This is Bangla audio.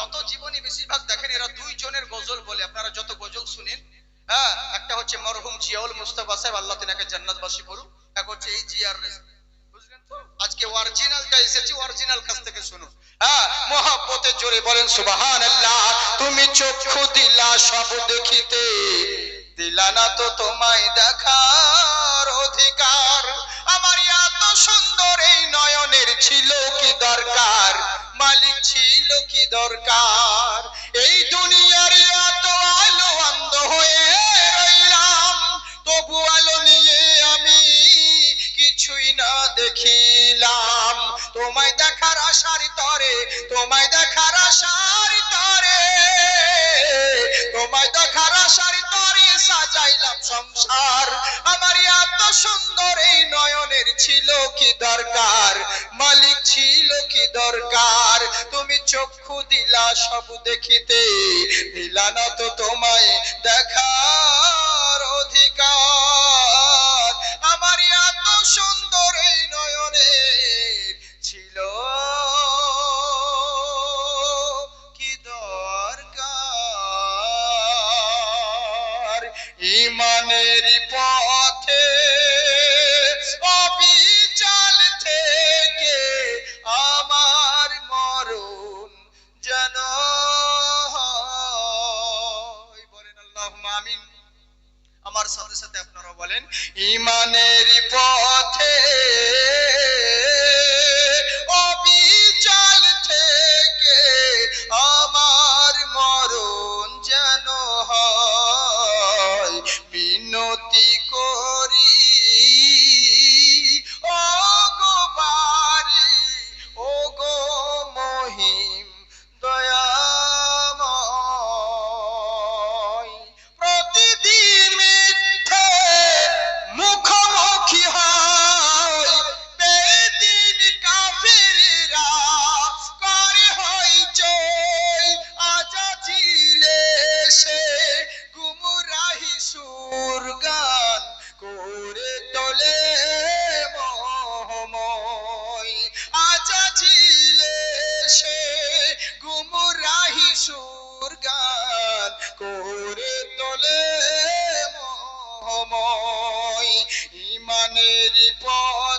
যত জীবনী বেশিরভাগ দেখেন, এরা দুই জনের গজল বলে। আপনারা যত গজল শুনেন হ্যাঁ একটা হচ্ছে মরহুম জিয়াউল মুস্তাফা সাহেব, আল্লাহ তিনাকে জান্নাতবাসী করুক এক হচ্ছে এই জিয়ার বুঝলেন তো? আজকে অরিজিনালটা এসেছে অরিজিনাল কাছ থেকে শুনুন। হ্যাঁ মহাব্বতে জোরে বলেন সুবাহান আল্লাহ তুমি চক্ষু দিলা সব দেখিতে। দিলা না তো তোমায় দেখার অধিকার। আমার এত সুন্দর এই নয়নের ছিল কি দরকার? ছিল কি দরকার? এই দুনিয়ার এত আলো অন্ধ হয়ে রইলাম, তবু আলো নিয়ে আমি কিছুই না দেখিলাম। তোমায় দেখার আশার তরে, তোমায় দেখার আশার তরে, তোমায় দেখার আশার তরে সাজাইলাম সংসার। আমার এত সুন্দর এই নয়নের ছিল কি দরকার? মালিক ছিল কি দরকার? তুমি চক্ষু দিলা সব দেখিতে। দিলা না তো তোমায় দেখার ইমানের পথে অবিচাল থেকে আমার মরণ যেন বলেন আল্লাহ আমার সাথে সাথে আপনারা বলেন, ইমানের পথে বিনতি গান করে তোলে মোহময়। ইমানের পথে